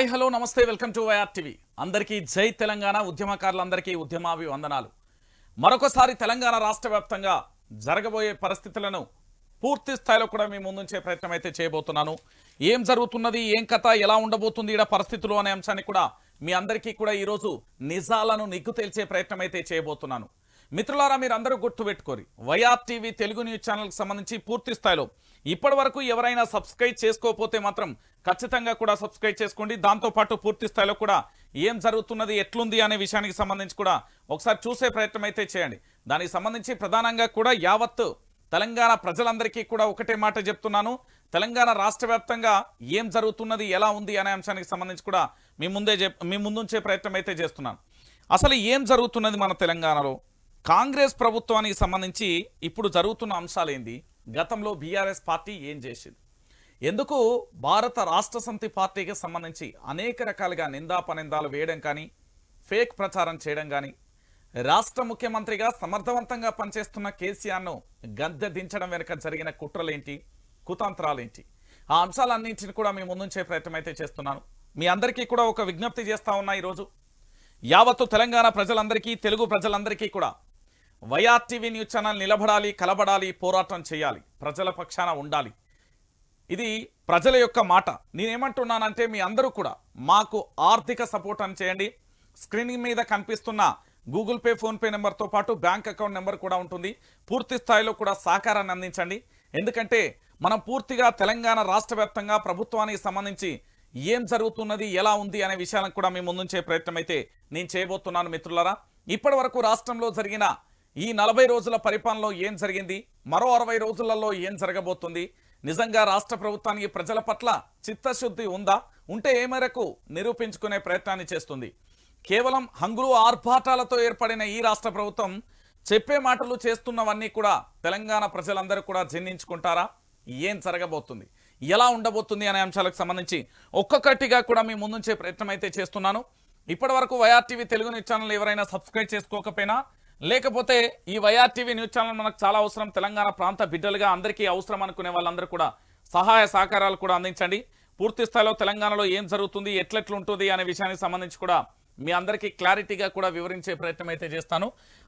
Hi hello నమస్తే welcome to YR TV. అందరికీ జై తెలంగాణ. ఉద్యమకారులందరికీ ఉద్యమాభివందనాలు మరొకసారి తెలంగాణ రాష్ట్ర వ్యాప్తంగా జరగబోయే పరిస్థితులను పూర్తి స్థాయిలో కూడా మీ ముందుంచే ప్రయత్నం అయితే చేయబోతున్నాను. ఏం జరుగుతున్నది ఏం కథ ఎలా ఉండబోతుంది ఇక్కడ పరిస్థితులు అనే అంశాన్ని కూడా మీ అందరికీ కూడా ఈరోజు నిజాలను నిగ్గు తేల్చే ప్రయత్నం అయితే చేయబోతున్నాను. మిత్రులారా మీరు అందరూ గుర్తుపెట్టుకోరి. వైఆర్ టీవీ తెలుగు న్యూస్ ఛానల్కి సంబంధించి పూర్తి స్థాయిలో ఇప్పటి వరకు ఎవరైనా సబ్స్క్రైబ్ చేసుకోకపోతే మాత్రం ఖచ్చితంగా కూడా సబ్స్క్రైబ్ చేసుకోండి. దాంతోపాటు పూర్తి స్థాయిలో కూడా ఏం జరుగుతున్నది ఎట్లుంది అనే విషయానికి సంబంధించి కూడా ఒకసారి చూసే ప్రయత్నం అయితే చేయండి. దానికి సంబంధించి ప్రధానంగా కూడా యావత్ తెలంగాణ ప్రజలందరికీ కూడా ఒకటే మాట చెప్తున్నాను. తెలంగాణ రాష్ట్ర ఏం జరుగుతున్నది ఎలా ఉంది అనే అంశానికి సంబంధించి కూడా మీ ముందే మీ ముందుంచే ప్రయత్నం అయితే చేస్తున్నాను. అసలు ఏం జరుగుతున్నది మన తెలంగాణలో? కాంగ్రెస్ ప్రభుత్వానికి సంబంధించి ఇప్పుడు జరుగుతున్న అంశాలు ఏంది గతంలో బీఆర్ఎస్ పార్టీ ఏం చేసింది? ఎందుకు భారత రాష్ట్ర సమితి పార్టీకి సంబంధించి అనేక రకాలుగా నిందాపనిందాలు వేయడం కానీ ఫేక్ ప్రచారం చేయడం కానీ రాష్ట్ర ముఖ్యమంత్రిగా సమర్థవంతంగా పనిచేస్తున్న కేసీఆర్ను గద్దె దించడం వెనుక జరిగిన కుట్రలేంటి? కుతంత్రాలేంటి? ఆ అంశాలన్నింటిని కూడా మీ ముందుంచే ప్రయత్నం అయితే చేస్తున్నాను. మీ అందరికీ కూడా ఒక విజ్ఞప్తి చేస్తా ఉన్నా ఈరోజు. యావత్తు తెలంగాణ ప్రజలందరికీ తెలుగు ప్రజలందరికీ కూడా వైఆర్టీవీ న్యూస్ ఛానల్ నిలబడాలి కలబడాలి పోరాటం చేయాలి. ప్రజల పక్షాన ఉండాలి. ఇది ప్రజల యొక్క మాట. నేనేమంటున్నానంటే మీ అందరూ కూడా మాకు ఆర్థిక సపోర్ట్ అని చేయండి. స్క్రీన్ మీద కనిపిస్తున్న గూగుల్ పే ఫోన్పే నెంబర్తో పాటు బ్యాంక్ అకౌంట్ నెంబర్ కూడా ఉంటుంది. పూర్తి స్థాయిలో కూడా సహకారాన్ని అందించండి. ఎందుకంటే మనం పూర్తిగా తెలంగాణ రాష్ట్ర ప్రభుత్వానికి సంబంధించి ఏం జరుగుతున్నది ఎలా ఉంది అనే విషయాలను కూడా మీ ముందుంచే ప్రయత్నం అయితే నేను చేయబోతున్నాను మిత్రులరా. ఇప్పటి వరకు రాష్ట్రంలో జరిగిన ఈ నలభై రోజుల పరిపాలనలో ఏం జరిగింది? మరో అరవై రోజులలో ఏం జరగబోతుంది? నిజంగా రాష్ట్ర ప్రభుత్వానికి ప్రజల పట్ల చిత్తశుద్ధి ఉందా? ఉంటే ఏ మేరకు నిరూపించుకునే ప్రయత్నాన్ని చేస్తుంది? కేవలం హంగులు ఆర్భాటాలతో ఏర్పడిన ఈ రాష్ట్ర ప్రభుత్వం చెప్పే మాటలు చేస్తున్నవన్నీ కూడా తెలంగాణ ప్రజలందరూ కూడా జీర్ణించుకుంటారా ఏం జరగబోతుంది? ఎలా ఉండబోతుంది అనే అంశాలకు సంబంధించి ఒక్కొక్కటిగా కూడా మీ ముందుంచే ప్రయత్నం అయితే చేస్తున్నాను. ఇప్పటి వరకు YR TV Telugu news channel ఎవరైనా సబ్స్క్రైబ్ చేసుకోకపోయినా లేకపోతే ఈ వైఆర్ టీవీ న్యూస్ ఛానల్ మనకు చాలా అవసరం. తెలంగాణ ప్రాంత బిడ్డలుగా అందరికీ అవసరం అనుకునే వాళ్ళందరూ కూడా సహాయ సహకారాలు కూడా అందించండి. పూర్తి స్థాయిలో తెలంగాణలో ఏం జరుగుతుంది ఎట్లెట్లుంటుంది అనే విషయానికి సంబంధించి కూడా మీ అందరికీ క్లారిటీగా కూడా వివరించే ప్రయత్నం అయితే చేస్తాను.